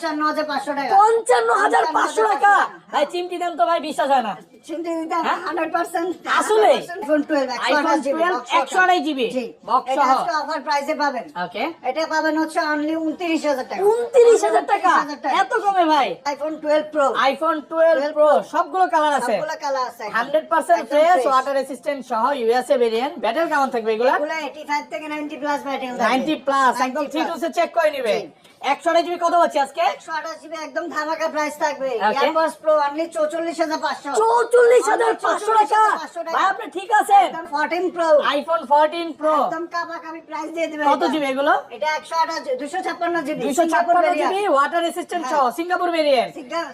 পঞ্চান্ন হাজার পাঁচশো টাকা। পঞ্চান্ন হাজার পাঁচশো টাকা? ভাই চিমটি দেন তো ভাই বিশ্বাস হয় না। চিন্তা দিতে? হান্ড্রেড পার্সেন্ট আসলে? আইফোন টুয়েলভ আইফোন টুয়েলভ একশো আড়াই জিবি অফার প্রাইসে পাবেন। ওকে এটা পাবেন হচ্ছে অনলি উনত্রিশ হাজার টাকা। উনত্রিশ হাজার টাকা? এত কমে ভাই? IPhone twelve pro iPhone twelve pro সবগুলো কালার আছে। সবগুলো কালার আছে hundred percent fresh water resistant সহ ইউএসএ ভেরিয়েন্ট ব্যাটারি কেমন থাকবে এগুলা এগুলো 85 থেকে 90 প্লাস ব্যাটারি নাইনটি প্লাস একদম থ্রি টু চেক করে নিবে। একশো আড়াই জিবি কত পাচ্ছি আজকে? 128 জিবি একদম ধামাকা প্রাইস থাকবে। Okay. প্রো অনলি 44500 চৌচল্লিশ হাজার পাঁচশো। টাকা? ভাই আপনি ঠিক আছেন? একদম 14 প্রো আইফোন ফোরটিন প্রো একদম কাবা প্রাইস দিয়ে দিবেন কত জিবি এগুলো? এটা 128 256 জিবি দুইশো ছাপ্পান্ন জিবি ওয়াটার রেসিস্ট্যান্ট সহ সিঙ্গাপুর ভেরিয়েন্ট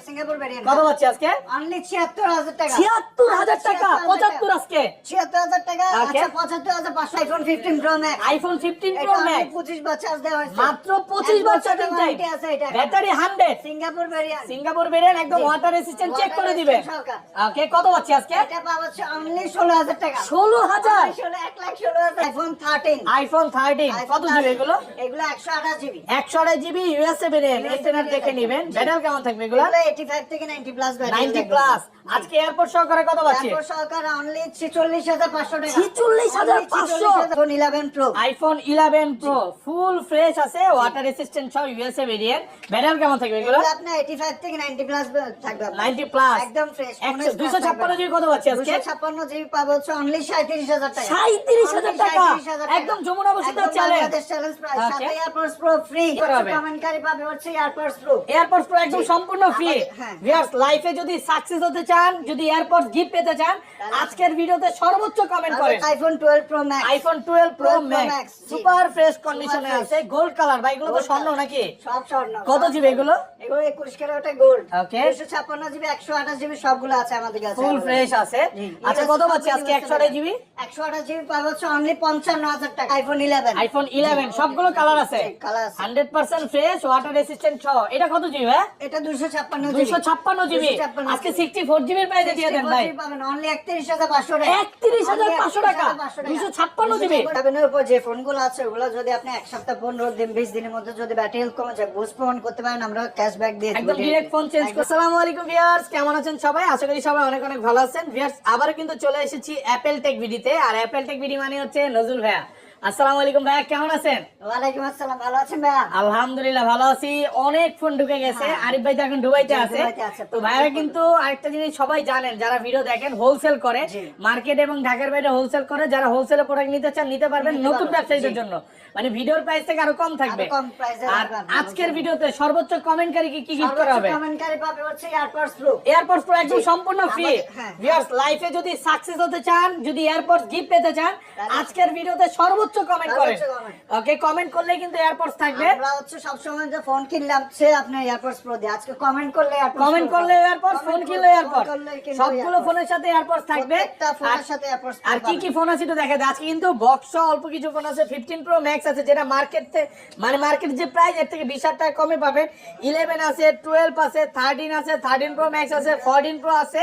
সিঙ্গাপুর ভেরিয়েন্ট কত পাচ্ছি আজকে? অনলি 76000 টাকা। ছিয়াত্তর হাজার টাকা? পঁচাত্তর আজকে? 76000 টাকা। Okay. আচ্ছা 75500 iPhone 15 pro max iPhone fifteen pro এটা ম্যাক্স 25 বার চার্জ দেওয়া হয়েছে। মাত্র পঁচিশ বার আছে এটা battery hundred Singapore variant Singapore variant একদম ওয়াটার রেসিস্ট্যান্ট চেক করে দিবেন ওকে কত পাচ্ছি আজকে? এটা পাওয়া যাচ্ছে অনলি 16000 টাকা। ষোলো হাজার? 16 1 লাখ 16000 আইফোন 13 আইফোন থার্টিন কত জিবি এগুলো? এগুলো 128 জিবি একশো আড়াই জিবি ইউএসএ ভেরিয়েন্ট এক্সটেন্ডার দেখে নিবেন। ব্যাটারি কেমন থাকবে এগুলো? এগুলো 85 থেকে 90 প্লাস ব্যাটারি নাইনটি প্লাস আজকে এয়ারপোর্ট সহকারে কত পাচ্ছি? তারপর সরকার অনলি 46500 টাকা। 46,500 iPhone 11 pro iPhone eleven pro full fresh আছে water resistant USA variant battery কেমন থাকবে এগুলো? এগুলো আপনার 85 থেকে 90 প্লাস থাকবে 90 প্লাস একদম ফ্রেশ দুইশো ছাপ্পান্ন জিবি কত পাচ্ছি আজকে? 256 জিবি পাবো হচ্ছে অনলি 37000 টাকা। 37,000 টাকা। একদম যমুনা বসিত একদম চ্যালেঞ্জ। প্রাইস সাথে এয়ারপডস প্রো ফ্রি কমেন্টকারী পাবে হচ্ছে এয়ারপডস প্রো এয়ারপোর্টস প্রো একদম সম্পূর্ণ ফ্রি হ্যাঁ। ভিউয়ার্স লাইফে যদি সাকসেস হতে চান যদি এয়ারপোর্টস গিফট পেতে চান আজকের ভিডিওতে সর্বোচ্চ কমেন্ট করেন। IPhone 12 pro max iPhone 12 pro 12 max super fresh কন্ডিশনে আছে। গোল্ড কালার ভাই এগুলো তো স্বর্ণ color। নাকি সব স্বর্ণ। কত জিবি এগুলো? এগুলো 21 carat gold. Okay. 256 GB 128 GB সবগুলো আছে আমাদের কাছে। ফুল ফ্রেশ আছে। আচ্ছা কত সব পাচ্ছি আজকে? available 128 GB? 128 জিবি হচ্ছে অনলি 55000 টাকা। আইফোন 11 আইফোন 11 সবগুলো কালার আছে। কালার আছে। 100% ফ্রেশ ওয়াটার রেসিস্ট্যান্ট সহ। এটা কত জিবি ভাই? এটা 256 জিবি। 256 জিবি? 256 আজকে 64 জিবির প্রাইসে দিয়ে দেন ভাই। পাবেন। অনলি 31500 টাকা। 31,500 টাকা, 256 জিবি। উপর যে ফোনগুলো আছে ওগুলো যদি আপনি এক সপ্তাহ 15 দিন 20 দিনের মধ্যে যদি ব্যাটারি হেলথ কমে যায় বুস্ট প্রমাণ করতে পারেন আমরা ক্যাশব্যাক দিয়ে একদম ডিরেক্ট ফোন চেঞ্জ করে আসসালামু আলাইকুম ভিউয়ার্স কেমন আছেন সবাই? আশা করি সবাই অনেক অনেক ভালো আছেন। ভিউয়ার্স আবারও কিন্তু চলে এসেছি অ্যাপেল টেক ভিডিতে আর অ্যাপেল টেক ভিডি মানে হচ্ছে নজরুল ভাইয়া। আসসালামু আলাইকুম ভাইয়া কেমন আছেন? ওয়ালাইকুম আসসালাম ভালো আছেন ভাইয়া? আলহামদুলিল্লাহ ভালো আছি। অনেক ফোন ঢুকে গেছে। আরিফ ভাই তো এখন দুবাইতে আছে। তো ভাইরা কিন্তু আরেকটা জিনিস সবাই জানেন যারা ভিডিও দেখেন হোলসেল করে মার্কেট এবং ঢাকার বাইরে হোলসেল করে যারা হোলসেলে প্রোডাক্ট নিতে চান নিতে পারবেন নতুন ব্যবসায়ীদের জন্য। মানে ভিডিওর প্রাইস থেকে আরও কম থাকবে। কম আর আজকের ভিডিওতে সর্বোচ্চ কমেন্টকারী কি কি গিফট করা হবে? কমেন্টকারী পাবে হচ্ছে এয়ারপডস প্রো এয়ারপোর্টস প্রো একদম সম্পূর্ণ ফ্রি। ভিউয়ার্স লাইফে যদি সাকসেস হতে চান যদি এয়ারপোর্টস গিফট পেতে চান আজকের ভিডিওতে সর্বোচ্চ কমেন্ট করেন। ওকে কমেন্ট করলে কিন্তু এয়ারপোর্টস থাকবে। আমরা হচ্ছে সবসময় যে ফোন কিনলাম সে আপনি এয়ারপডস প্রো দিয়ে। আজকে কমেন্ট করলে এয়ারপডস কমেন্ট করলে এয়ারপোর্টস ফোন কিনলে এয়ারপোর্ট সবগুলো ফোনের সাথে এয়ারপোর্টস থাকবে। প্রত্যেকটা ফোনের সাথে AirPods আর কি কি ফোন আছে একটু দেখা যায়। আজকে কিন্তু বক্স অল্প কিছু ফোন আছে। ফিফটিন প্রো ম্যাক্স আছে যেটা মার্কেট মানে মার্কেট যে প্রাইস এর থেকে বিশ হাজার টাকা কমে পাবেন ইলেভেন আছে টুয়েলভ আছে থার্টিন আছে থার্টিন প্রো ম্যাক্স আছে ফোরটিন প্রো আছে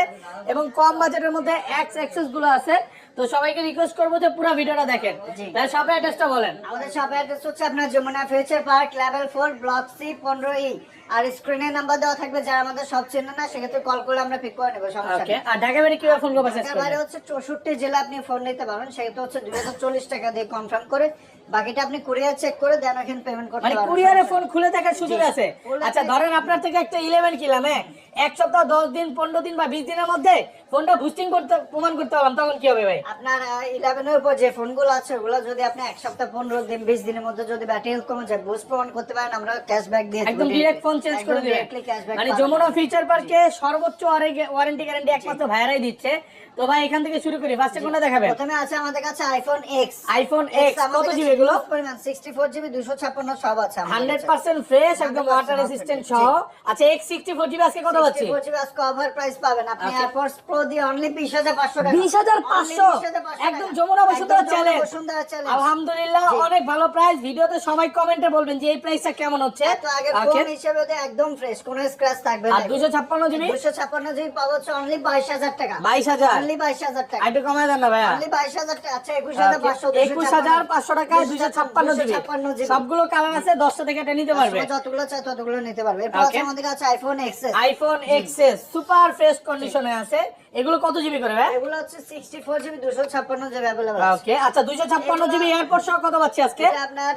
এবং কম বাজেটের মধ্যে এক্স এক্সেসগুলো আছে। তো সবাইকে রিকোয়েস্ট করব যে পুরো ভিডিওটা দেখেন। জি। তাহলে সব অ্যাড্রেসটা বলেন। আমাদের শপ অ্যাড্রেস হচ্ছে আপনার Jamuna Future Park level four block C পনেরো ই আর স্ক্রিনে নাম্বার দেওয়া থাকবে যারা আমাদের সব চেনে না সেক্ষেত্রে কল করলে আমরা পিক করে নেব সমস্যা আর ঢাকা কীভাবে ফোন করব? একেবারে হচ্ছে চৌষট্টি জেলা আপনি ফোন নিতে পারবেন সেক্ষেত্রে হচ্ছে দুই হাজার চল্লিশ টাকা দিয়ে কনফার্ম করে বাকিটা আপনি কুরিয়ার চেক করে দেন এখন পেমেন্ট করতে মানে পারবেন। কুরিয়ারে ফোন খুলে দেখার সুযোগ আছে। আচ্ছা ধরেন আপনার থেকে একটা ইলেভেন কিলাম হ্যাঁ? এক সপ্তাহ দশ দিন পনেরো দিন বা বিশ দিনের মধ্যে ফোনটা বুস্টিং করতে প্রমাণ করতে পারলাম তখন কি হবে ভাই? আপনার ইলেভেনের উপর যে ফোনগুলো আছে ওগুলো যদি আপনি এক সপ্তাহ পনেরো দিন বিশ দিনের মধ্যে যদি ব্যাটারি হেলথ কমে যায় বুস্ট প্রমাণ করতে পারেন আমরা ক্যাশব্যাক দিয়ে একদম ডিরেক্ট ফোন চেঞ্জ করে দিবেন মানে যমুনা ফিচার পার্কে সর্বোচ্চ ওয়ারেন্টি গ্যারান্টি একমাত্র ভাইরাই দিচ্ছে। তো ভাই এখান থেকে শুরু করি। ফার্স্টে কোনটা দেখাবেন? প্রথমে আছে আমাদের কাছে আইফোন এক্স আইফোন এক্স কত জিবি এগুলো? পরিমাণ সিক্সটি ফোর জিবি দুশো ছাপ্পান্ন সব আছে আমাদের হান্ড্রেড কাছে। পার্সেন্ট ফ্রেশ একদম ওয়াটার রেসিস্ট্যান্ট সহ। আচ্ছা এক্স সিক্সটি ফোর জিবি আজকে কত পাচ্ছি? সিক্সটি ফোর জিবি আজকে অফার প্রাইস পাবেন। আপনি. এয়ারপোর্টস প্রো পাঁচশো টাকা। 20,500 Only 20,500 একদম যমুনা বসুন্ধরা চ্যালেঞ্জ যমুনা বসুন্ধরা চ্যালেঞ্জ আলহামদুলিল্লাহ অনেক ভালো প্রাইস ভিডিওতে সবাই কমেন্টে বলবেন যে এই প্রাইসটা কেমন হচ্ছে। এত আগে ওকে ফোন হিসেবে তো একদম ফ্রেশ কোনো স্ক্র্যাচ থাকবে আর দুশো ছাপ্পান্ন জিবি? দুশো ছাপ্পান্ন জিবি পাবো হচ্ছে অনলি বাইশ হাজার টাকা। বাইশ হাজার? অনলি বাইশ হাজার টাকা। একটু কমায় দেন না ভাইয়া। অনলি বাইশ হাজার টাকা। আচ্ছা একুশ হাজার পাঁচশো একুশ হাজার পাঁচশো টাকায় দুশো ছাপ্পান্ন জিবি। ছাপ্পান্ন জিবি। সবগুলো কালার আছে দশটা থেকে এটা নিতে পারবে। যতগুলো চাই ততগুলো নিতে পারবে। এরপর Okay. আছে আমাদের কাছে iPhone XS iPhone XS super fresh কন্ডিশনে আছে। এগুলো কত জিবি করে ভাই? এগুলো হচ্ছে সিক্সটি ফোর জিবি দুশো ছাপ্পান্ন জিবি অ্যাভেলেবল ওকে আচ্ছা দুইশো ছাপ্পান্ন জিবি এয়ারপোর্ট সহ কত পাচ্ছি আজকে? এটা আপনার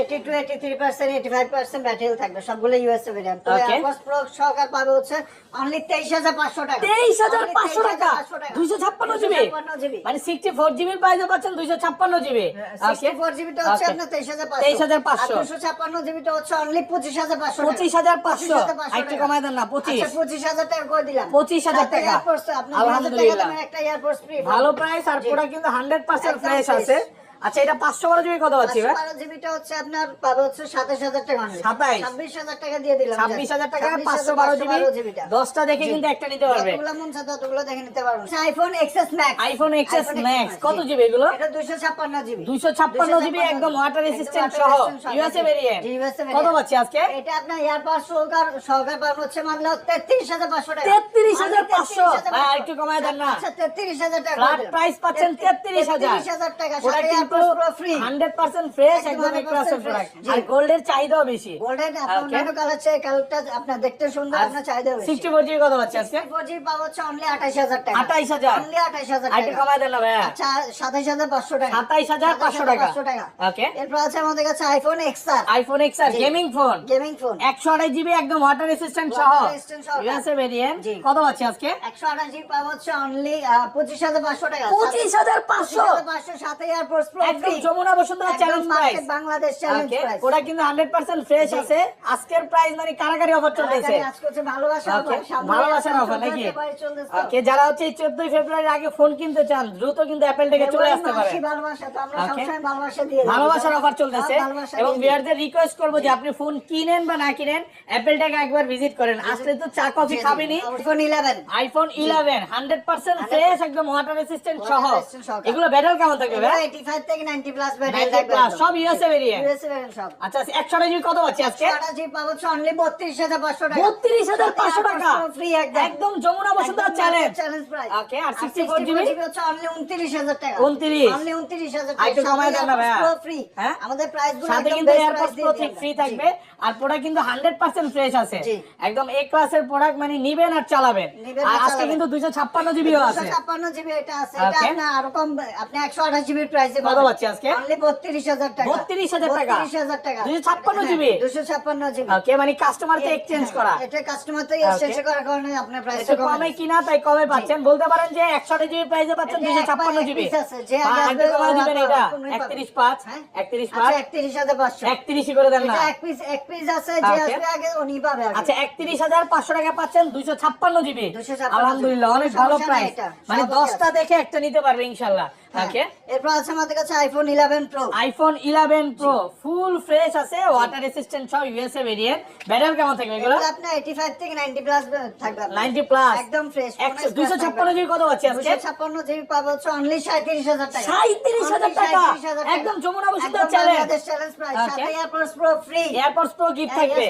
eighty two eighty three percent eighty five percent battery থাকবে সবগুলো ইউএসএ ভেরিয়েন্ট তো. এয়ারপোর্টস প্রো সহকার পাবে হচ্ছে অনলি তেইশ হাজার পাঁচশো টাকা। তেইশ হাজার Only পাঁচশো টাকা। 23,500 দুইশো ছাপ্পান্ন জিবি 256 জিবি মানে সিক্সটি ফোর জিবির প্রাইসে পাচ্ছেন দুইশো ছাপ্পান্ন জিবি সিক্সটি ফোর জিবিটা হচ্ছে আপনার তেইশ হাজার পাঁচশো। 23,500 দুশো ছাপ্পান্ন জিবিটা হচ্ছে অনলি পঁচিশ হাজার পাঁচশো পঁচিশ হাজার পাঁচশো। 25,500 একটু কমায় দেন না পঁচিশ। আচ্ছা, পঁচিশ হাজার টাকা করে দিলাম। 25,000 সাথে টাকা। আলহামদুলিল্লাহ। ভালো প্রাইস আর প্রোডাক্ট কিন্তু হান্ড্রেড পার্সেন্ট ফ্রেশ আছে। আচ্ছা এটা পাঁচশো বারো জিবি কত পাচ্ছি বারো জিবিটা হচ্ছে আপনার পাবে হচ্ছে সাতাশ হাজার টাকা only। 27 ছাব্বিশ হাজার টাকা দিয়ে দিলাম ছাব্বিশ হাজার টাকা পাঁচশো বারো জিবি। দশটা দেখে কিন্তু একটা নিতে পারবে। যতগুলো মন চায় ততগুলো দেখে নিতে পারবেন iPhone XS max iPhone XS max কত জিবি এগুলো? এটা দুশো ছাপ্পান্ন জিবি। দুইশো ছাপ্পান্ন জিবি একদম ওয়াটার রেসিস্ট্যান্ট সহ। ইউএসএ ভেরিয়েন্ট কত পাচ্ছি আজকে? এটা আপনার এয়ারপাস সহকার সহকার পাবেন হচ্ছে মানলে তেত্রিশ হাজার পাঁচশো টাকা। তেত্রিশ হাজার পাঁচশো। একটু কমায় দেন না। আচ্ছা তেত্রিশ হাজার টাকা প্রাইস পাচ্ছেন তেত্রিশ হাজার। টাকা। পুরো ফ্রি হান্ড্রেড পার্সেন্ট ফ্রেশ একদম একদম 100% এক ক্লাসের fresh, প্রোডাক্ট আর গোল্ডের চাহিদাও বেশি। গোল্ডেন আপনার Okay. কালার চেয়ে কালারটা আপনার দেখতে সুন্দর আপনার চাহিদা বেশি। সিক্সটি ফোর জিবি কত পাচ্ছি আজকে? ফোর জি পাওয়া হচ্ছে অনলি আঠাশ হাজার টাকা। 28,000 অনলি আঠাশ হাজার আর একটু টাকা। কমায় দেন না ভাইয়া আচ্ছা সাতাইশ হাজার পাঁচশো টাকা। 27,500 টাকা। 27,500 টাকা। ওকে এরপর আছে আমাদের কাছে iPhone XR iPhone X gaming phone gaming phone একশো আড়াই জিবি একদম ওয়াটার রেসিস্ট্যান্ট সহ। Water resistant সহ। ইউএসএ ভেরিয়েন্ট কত পাচ্ছি আজকে? একশো আঠাশ জিবি পাওয়া হচ্ছে অনলি পঁচিশ হাজার পাঁচশো টাকা। পঁচিশ হাজার পাঁচশো? পাঁচশো সাথে এয়ারপোর্টস প্রো একদম Jamuna Bashundhara challenge price Bangladesh challenge price ওটা কিন্তু হান্ড্রেড পার্সেন্ট ফ্রেশ আছে। আজকের প্রাইস মানে কারাকারি অফার চলতেছে। আজকে হচ্ছে ভালোবাসা Okay, ভালোবাসার অফার নাকি? ফেব্রুয়ারি চলতেছে। তো। ওকে যারা হচ্ছে চোদ্দই ফেব্রুয়ারির আগে ফোন কিনতে চান দ্রুত কিন্তু অ্যাপেল থেকে চলে আসতে পারে। ভালোবাসা তো আমরা সবসময় ভালোবাসা দিয়ে ভালোবাসার অফার চলতেছে এবং দিয়ে রিকোয়েস্ট করব যে আপনি ফোন কিনেন বা না কিনেন অ্যাপেলটাকে একবার ভিজিট করেন। আসলে তো চা coffee খাবেনি। IPhone 11 iPhone eleven hundred percent fresh একদম ওয়াটার রেসিস্ট্যান্ট সহ। এগুলো ব্যাটারি কেমন থাকবে ভাই? 85 থেকে 90 প্লাস 90 plus, সব USA variant। সব। আচ্ছা জিবি কত পাচ্ছি আজকে? সারা জি পাবো অনলি 32500 টাকা। বত্রিশ হাজার পাঁচশো টাকা? ফ্রি একদম। একদম Jamuna Bashundhara challenge challenge price Okay, আর 64 GB? হচ্ছে অনলি 29000 টাকা। 29 অনলি 29000 আর একটু কমায় দেন না ভাইয়া। ফ্রি হ্যাঁ? আমাদের প্রাইসগুলো সাথে কিন্তু বেস্ট প্রো ফ্রি থাকবে। আর প্রোডাক্ট কিন্তু হান্ড্রেড পার্সেন্ট ফ্রেশ আছে। একদম এ ক্লাসের প্রোডাক্ট মানে নিবেন আর চালাবেন। আর আজকে কিন্তু দুইশো ছাপ্পান্ন জিবিও আছে। 256 জিবি এটা আছে। এটা Okay. আপনার আরও কম আপনি 128 জিবি প্রাইসে কত পাচ্ছি আজকে? অনলি 32000 টাকা। 32,000 টাকা? 32000 টাকা। 256 GB? 256 জিবি। ওকে মানে কাস্টমারকে এক্সচেঞ্জ করা। এটা কাস্টমার তো এক্সচেঞ্জ করার কারণে আপনার প্রাইস কমে কিনা তাই কমে পাচ্ছেন। বলতে পারেন যে একশো জিবি প্রাইসে পাচ্ছেন ছাপ্পান্ন জিবি। যে আগে আসবে কমে দিবেন এটা। কোনোই পাবে। একত্রিশ পাঁচ হ্যাঁ? একত্রিশ পাঁচ। 31500 একত্রিশই করে দেন না। এক পিস এক পিস আছে যে আসবে আগে উনি পাবে আচ্ছা একত্রিশ হাজার পাঁচশো টাকা পাচ্ছেন দুইশো ছাপ্পান্ন জিবি। আলহামদুলিল্লাহ অনেক ভালো প্রাইস মানে সব দশটা আছে। দেখে একটা নিতে পারবে ইনশাল্লাহ। হ্যাঁ। ওকে। এরপর আছে আমাদের কাছে iPhone 11 pro iPhone eleven pro full fresh আছে ওয়াটার রেসিস্ট্যান্ট সব ইউএসএ ভেরিয়েন্ট ব্যাটারি কেমন থাকবে এগুলো? আপনার 85 থেকে 90 প্লাস থাকবে 90 প্লাস একদম ফ্রেশ দুইশো ছাপ্পান্ন জিবি কত পাচ্ছি আজকে? 256 জিবি পাবে হচ্ছে অনলি 37000 টাকা। সাঁত্রিশ হাজার টাকা। 37,000 টাকা। একদম Jamuna Bashundhara challenge Bangladesh challenge price সাথে airports pro free airports pro gift থাকবে।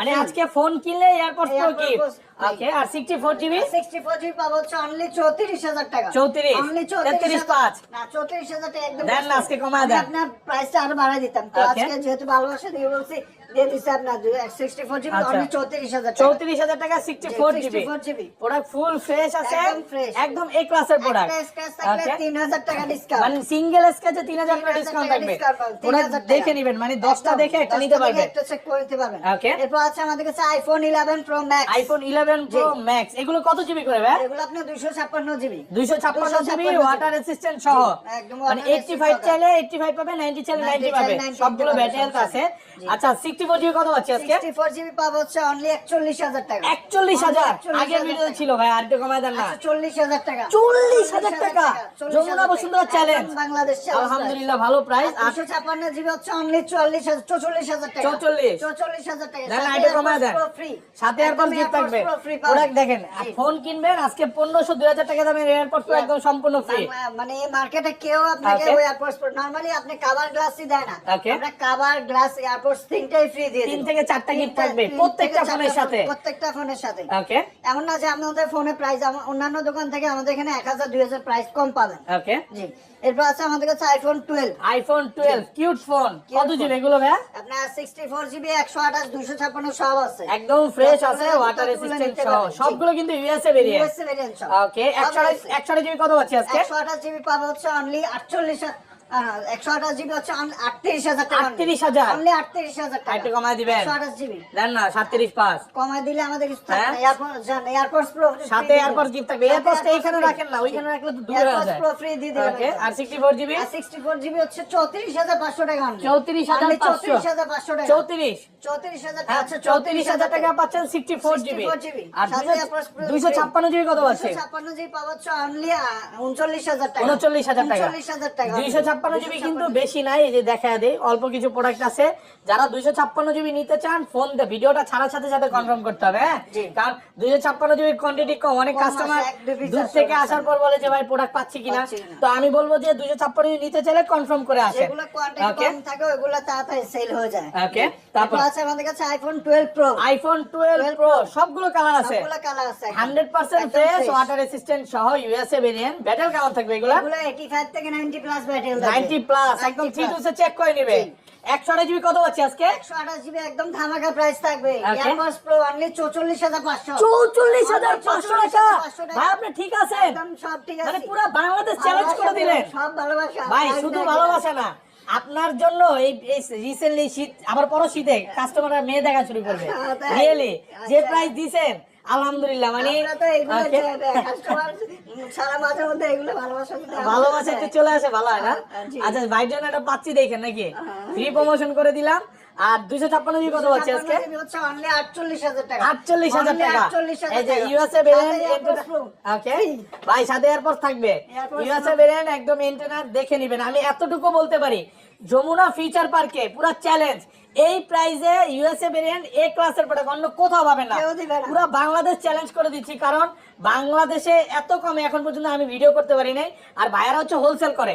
মানে আজকে ফোন কিনলে এয়ারপোর্টস প্রো গিফট ওকে আর সিক্সটি ফোর জিবি 64 জিবি পাবে হচ্ছে অনলি 34000 টাকা। 34 অনলি 33 পাঁচ। না 34000 টাকা একদম দেন আজকে কমায় দেন। আপনার প্রাইসটা আরও বাড়ায় দিতাম তো আজকে যেহেতু ভালোবাসা দিয়ে বলছি দিয়ে দিছি আপনার 64 জিবি আচ্ছা। 34000 টাকা। চৌত্রিশ হাজার টাকা sixty four GB 64 GB product full fresh আছে? একদম fresh। একদম এ ক্লাসের প্রোডাক্ট স্ক্র্যাচ থাকলে 3000 টাকা ডিসকাউন্ট মানে সিঙ্গেল স্কেচে তিন হাজার টাকা ডিসকাউন্ট থাকবে। প্রোডাক্ট দেখে নেবেন। মানে দশটা একদম, দেখে একটা নিতে দেখে একটা চেক করে নিতে পারবেন। Okay. এরপর আছে আমাদের কাছে iPhone 11 pro max iPhone eleven pro max এগুলো কত জিবি করে ভাই? এগুলো 256 জিবি দুইশো ছাপ্পান্ন জিবি ওয়াটার রেসিস্ট্যান্ট সহ। একদম মানে ফাইভ চাইলে এইটটি ফাইভ পাবে নাইনটি চাইলে 90 নাইনটি চাইলে পাবে সবগুলো ব্যাটারি আছে। আচ্ছা জিবি কত আজকে? জিবি পাবো হচ্ছে অনলি টাকা। 41,000 আগের ভিডিও ছিল ভাই আর একটু কমায় দেন না। আচ্ছা, চল্লিশ হাজার টাকা। চল্লিশ হাজার টাকা। যমুনা বসুন্ধরা চ্যালেঞ্জ বাংলাদেশ আলহামদুলিল্লাহ ভালো প্রাইস আর দুশো ছাপ্পান্ন জিবি হচ্ছে অনলি চুয়াল্লিশ হাজার চৌচল্লিশ হাজার টাকা। 44 চৌচল্লিশ হাজার টাকা। দেন আইডি কমায় দেন। AirPods Pro free। সাথে একদম গিফট থাকবে। Pro free পাবেন। প্রোডাক্ট দেখেন ফোন কিনবেন আজকে পনেরোশো দুই হাজার টাকা দামের এয়ারপড প্রো একদম সম্পূর্ণ ফ্রি মানে মার্কেটে কেউ আপনাকে. ওই নরমালি আপনি কাভার গ্লাসই দেয় না. আমরা কাভার গ্লাস এয়ারপোর্টস তিনটাই ফ্রি দিয়ে তিন থেকে চারটা gift থাকবে, প্রত্যেকটা ফোনের সাথে। প্রত্যেকটা ফোনের সাথে। ওকে এমন না যে আমাদের ফোনে প্রাইস অন্যান্য দোকান থেকে আমাদের এখানে এক হাজার প্রাইস কম পাবেন। ওকে জি। এরপর আছে আমাদের কাছে iPhone twelve iPhone twelve cute phone কত জিবি এগুলো ভাইয়া? আপনার সিক্সটি ফোর জিবি একশো আঠাশ দুশো ছাপ্পান্ন সব আছে। একদম ফ্রেশ আছে ওয়াটার রেসিস্ট্যান্ট সহ। সবগুলো কিন্তু ইউএসএ ভেরিয়েন্ট। ওকে জিবি কত আজকে? পাবো হচ্ছে অনলি আটচল্লিশ একশো আঠাশ জিবি হচ্ছে আটত্রিশ হাজার টাকা 38,000 অনলি আটত্রিশ হাজার টাকা। একটু কমায় দিবেন। একশো আঠাশ জিবি। দেন না সাতত্রিশ পাঁচ। কমায় দিলে আমাদের কিছু? এয়ারপোর্টস প্রো সাথে এয়ারপড গিফট থাকবে। এয়ারপডসটা এইখানে রাখেন না ওইখানে রাখলে তো দূরে হয়ে যায় প্রো ফ্রি দিয়ে দিবেন। আর sixty four GB? Sixty four GB হচ্ছে চৌত্রিশ হাজার পাঁচশো টাকা চৌত্রিশ হাজার চৌত্রিশ হাজার পাঁচশো টাকা। চৌত্রিশ। চৌত্রিশ হাজার আচ্ছা চৌত্রিশ হাজার টাকা পাচ্ছেন সিক্সটি ফোর জিবি। আর দুইশো ছাপ্পান্ন জিবি কত পাচ্ছে ছাপ্পান্ন জিবি হচ্ছে অনলি উনচল্লিশ হাজার টাকা। উনচল্লিশ হাজার টাকা। উনচল্লিশ হাজার টাকা। দুইশো ছাপ্পান্ন জিবি কিন্তু বেশি নাই এই যে দেখা দেয় অল্প কিছু প্রোডাক্ট আছে। যারা দুইশো ছাপ্পান্ন জিবি নিতে চান ফোন ভিডিওটা ছাড়ার সাথে সাথে কনফার্ম করতে হবে হ্যাঁ? কারণ দুইশো ছাপ্পান্ন জিবি কোয়ান্টিটি কম অনেক কাস্টমার আসে, দূর থেকে আসার পর বলে যে ভাই প্রোডাক্ট পাচ্ছি কিনা? তো আমি বলব যে দুইশো ছাপ্পান্ন জিবি নিতে চাইলে কনফার্ম করে আসেন। যেগুলো কোয়ান্টিটি কম থাকে ওইগুলো তাড়াতাড়ি সেল হয়ে যায়। ওকে তারপর? আছে আমাদের কাছে iPhone twelve pro iPhone twelve 12 pro সবগুলো কালার আছে। সবগুলো কালার আছে একদম। হান্ড্রেড পার্সেন্ট একদম ফ্রেশ fresh। ওয়াটার রেসিস্ট্যান্ট সহ ইউএসএ ভেরিয়েন্ট ব্যাটেল কেমন থাকবে এগুলো। এগুলো 85 থেকে 90 প্লাস ব্যাটারি নাইনটি প্লাস একদম টু চেক করে নিবে। জি। একশো জিবি কত পাচ্ছি আজকে? 128 জিবি একদম ধামাকা প্রাইস থাকবে. এয়ারপডস প্রো অনলি 44500 চৌচল্লিশ হাজার পাঁচশো। টাকা। ভাই আপনি ঠিক আছেন? একদম সব ঠিক মানে পুরো বাংলাদেশ চ্যালেঞ্জ করে দিলেন। সব ভালোবাসা। ভাই শুধু ভালোবাসা না আপনার জন্য এই রিসেন্টলি শীত আবার পরো শীতে কাস্টমাররা মেয়ে দেখা শুরু করবে। হ্যাঁ, রিয়েলি যে আচ্ছা। প্রাইস দিছেন আলহামদুলিল্লাহ মানে ভালোবাসা একটু চলে আসে ভালো হয় না? হ্যাঁ, আচ্ছা ভাইয়ের জন্য একটা পাচ্ছি দেখেন নাকি? হ্যাঁ। ফ্রি প্রমোশন করে দিলাম। আর দুইশো ছাপ্পান্ন জিবি কত আজকে? 56 জিবি হচ্ছে অনলি 48000 টাকা। আটচল্লিশ হাজার টাকা। এই যে ইউএসএ ভেরিয়েন্ট ওকে ভাই সাথে এয়ারপোর্ট থাকবে। ইউএসএ ভেরিয়েন্ট একদম দেখে নেবেন। আমি এতটুকু বলতে পারি যমুনা ফিচার পার্কে পুরো চ্যালেঞ্জ এই প্রাইজে ইউএসএ ভেরিয়েন্ট এ ক্লাসের প্রোডাক্ট অন্য কোথাও পাবেন না। পুরো বাংলাদেশ চ্যালেঞ্জ করে দিচ্ছি কারণ বাংলাদেশে এত কমে এখন পর্যন্ত আমি ভিডিও করতে পারি নাই। আর ভাইয়ারা হচ্ছে হোলসেল করে।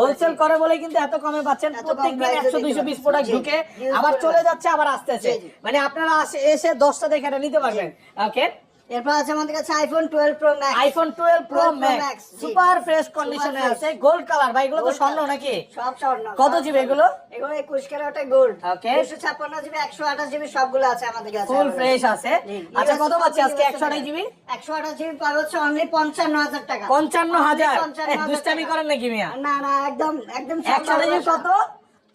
হোলসেল করে বলে কিন্তু এত কমে পাচ্ছেন। প্রত্যেকদিন একশো দুইশো পিস। প্রোডাক্ট ঢুকে আবার চলে যাচ্ছে আবার আসতেছে। মানে আপনারা এসে দশটা দেখে এটা নিতে পারবেন। ওকে এরপর আছে আমাদের কাছে iPhone 12 pro max iPhone twelve pro 12 max super fresh কন্ডিশনে। আছে। গোল্ড কালার ভাই এগুলো তো স্বর্ণ। নাকি? সব স্বর্ণ। কত জিবি এগুলো? এগুলো 21 carat gold Okay. 256 GB 128 GB সবগুলো আছে আমাদের কাছে। ফুল ফ্রেশ আছে। আচ্ছা কত পাচ্ছি আজকে? US একশো আড়াই জিবি 128 জিবি পাবে হচ্ছে অনলি 55000 টাকা। পঞ্চান্ন হাজার? 55,000 দুষ্টামি। করেন নাকি মিয়া? না না একদম একদম সব একশো আড়াই জিবি কত?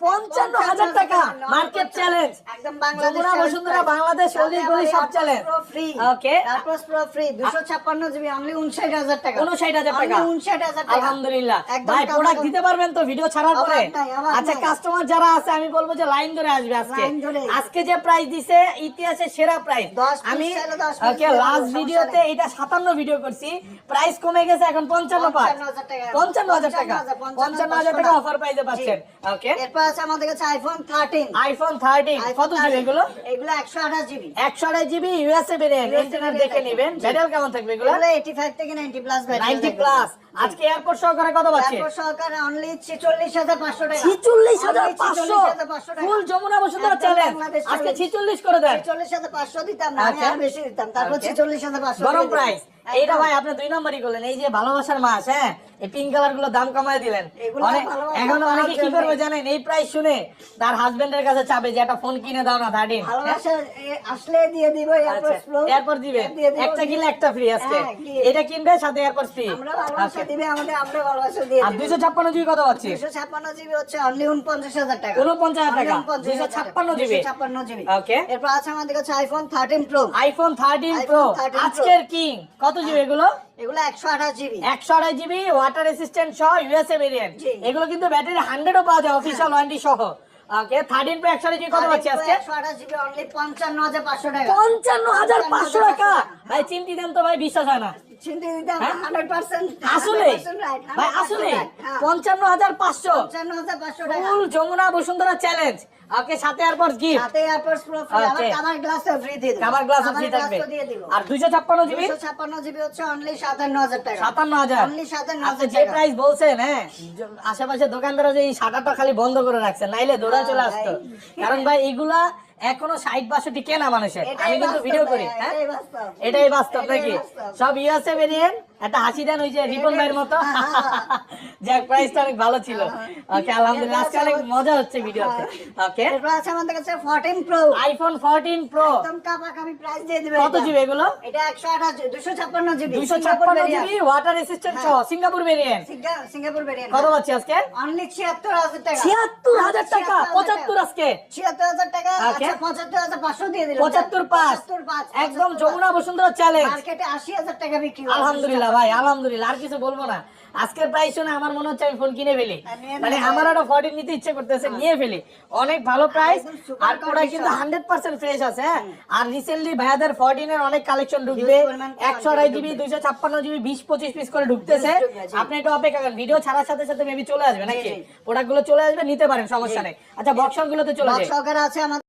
পঞ্চান্ন হাজার টাকা মার্কেট চ্যালেঞ্জ একদম যমুনা বসুন্ধরা বাংলাদেশ অলি গলি সব চ্যালেঞ্জ ফ্রি ওকে তারপর প্রো ফ্রি 256 জিবি অনলি 59000 টাকা। 59000 টাকা। Only 59000 টাকা। আলহামদুলিল্লাহ। ভাই প্রোডাক্ট দিতে পারবেন তো? ভিডিও ছাড়ার পরে? আচ্ছা কাস্টমার যারা আছে আমি বলব যে লাইন ধরে আসবে আজকে। আজকে যে প্রাইস দিছে ইতিহাসের সেরা প্রাইস আমি ওকে লাস্ট ভিডিওতে এটা 57 ভিডিও করছি। প্রাইস কমে গেছে এখন 55 পাঁচ 55,000 টাকা। 55000 টাকা। 55,000 55000 টাকা অফার প্রাইসে পাচ্ছেন। ওকে এরপর আছে আমাদের কাছে আইফোন 13 আইফোন 13 কত জিবি এগুলো? এগুলো 128 জিবি 128 জিবি ইউএসএ ভেরিয়েন্ট দেখে। নেবেন। ব্যাটারি কেমন থাকবে এগুলো? 85 থেকে 90 প্লাস ব্যাটারি 90 প্লাস আজকে এয়ারপোর্ট সহকারে কত পাচ্ছে? তারপর সরকার অনলি 46500 টাকা। ছিচল্লিশ হাজার Only পাঁচশো? 46,500 ফুল যমুনা বসুন্ধরা আজকে challenge। ছিচল্লিশ করে দেন। 46500 দিতাম না আমি Okay. আরও বেশি দিতাম। তারপর Okay. 46500 গরম প্রাইস এইটা ভাই আপনি দুই নম্বরই করলেন। এই যে ভালোবাসার হ্যাঁ? এই পিঙ্ক কালারগুলো দাম কমায় দিলেন। এখন অনেকে কি করবে জানেন? এই প্রাইস শুনে তার হাজবেন্ডের কাছে চাবে যে একটা ফোন কিনে দাও না থার্টিন আসলে দিয়ে দিব এয়ারপোর্ট এরপর আচ্ছা, দিবে। একটা কিনলে একটা ফ্রি আজকে। হ্যাঁ, এটা কিনবে সাথে এরপর ফ্রি দিবে আমাদের আমরা ভালোবাসা দিয়ে আর দুইশো ছাপ্পান্ন জিবি কত পাচ্ছি? 256 জিবি হচ্ছে অনলি 49000 টাকা। 49,000 টাকা। 49,000 256 জিবি। 256 জিবি। Okay. এরপর আছে আমাদের কাছে iPhone 13 pro iPhone thirteen pro আজকের কিং। কত জিবি এগুলো? এগুলো 128 জিবি। একশো আড়াই জিবি ওয়াটার রেসিস্ট্যান্ট সহ ইউএসএ ভেরিয়েন্ট জি। এগুলো কিন্তু ব্যাটারি হান্ড্রেডও পাওয়া যায় অফিসিয়াল ওয়ারেন্টি সহ। ওকে থার্টিন প্রো একশো জিবি কত পাচ্ছি আজকে? পঞ্চান্ন হাজার পাঁচশো টাকা। পঞ্চান্ন হাজার পাঁচশো টাকা। ভাই চিন্তি দেন তো ভাই বিশ্বাস হয় না। হ্যাঁ? আসলে? ভাই আসলে? পঞ্চান্ন হাজার পাঁচশো। হ্যাঁ। পঞ্চান্ন হাজার পাঁচশো full Jamuna Bashundhara challenge okay সাথে এরপর গিফট সাথে প্রো. কাভার গ্লাস ফ্রি দিয়ে দেব। কাভার গ্লাস ফ্রি থাকবে। আর দুইশো ছাপ্পান্ন জিবি 256 জিবি হচ্ছে অনলি 57000 টাকা। সাতান্ন হাজার? অনলি 57000 যে প্রাইস বলছেন হ্যাঁ? আশেপাশে দোকানদাররা যে এই শাটারটা খালি বন্ধ করে রাখছে নাইলে দৌড়া চলে আসতো। কারণ ভাই এগুলা এখনও ষাট বাষট্টি কেনা মানুষের? আমি কিন্তু ভিডিও করি হ্যাঁ? এটাই বাস্তব। নাকি? সব ইউএসএ ভেরিয়েন্ট একটা হাসি দেন ওই যে রিপন ভাইয়ের মতো। যাক প্রাইসটা অনেক ভালো ছিল। ওকে আলহামদুলিল্লাহ আজকে অনেক মজা হচ্ছে ভিডিওতে। ওকে এরপর আছে আমাদের কাছে 14 প্রো আইফোন ফোরটিন প্রো একদম কাপাকাপি প্রাইস দিয়ে দিবে কত জিবি এগুলো? এটা 128 256 জিবি দুইশো ছাপ্পান্ন জিবি ওয়াটার রেসিস্ট্যান্ট সহ সিঙ্গাপুর ভেরিয়েন্ট সিঙ্গাপুর ভেরিয়েন্ট কত পাচ্ছি আজকে? অনলি 76000 টাকা। ছিয়াত্তর হাজার টাকা 76,000 পঁচাত্তর আজকে। 76000 টাকা আচ্ছা 75500 দিয়ে দিলাম। পঁচাত্তর পাঁচ। 75 একদম যমুনা বসুন্ধরা চ্যালেঞ্জ মার্কেটে 80000 টাকা বিক্রি আলহামদুলিল্লাহ ভাই আলহামদুলিল্লাহ আর কিছু বলব না। আজকের প্রাইস শুনে আমার মনে হচ্ছে আমি ফোন কিনে ফেলি। হ্যাঁ, মানে আমার আরও ফোরটিন নিতে ইচ্ছে করতেছে নিয়ে ফেলি। অনেক ভালো প্রাইস আর প্রোডাক্ট কিন্তু হান্ড্রেড পার্সেন্ট ফ্রেশ আছে হ্যাঁ। আর রিসেন্টলি ভাইয়াদের ফোরটিন এর অনেক কালেকশন ঢুকবে। একশো আড়াই জিবি দুইশো ছাপ্পান্ন জিবি বিশ পঁচিশ পিস করে ঢুকতেছে। আপনি একটু অপেক্ষা করেন ভিডিও ছাড়ার সাথে সাথে মেবি চলে আসবে নাকি। প্রোডাক্টগুলো চলে আসবে নিতে পারেন সমস্যা নেই। আচ্ছা বক্স গুলোতে চলে আসবে আছে আমাদের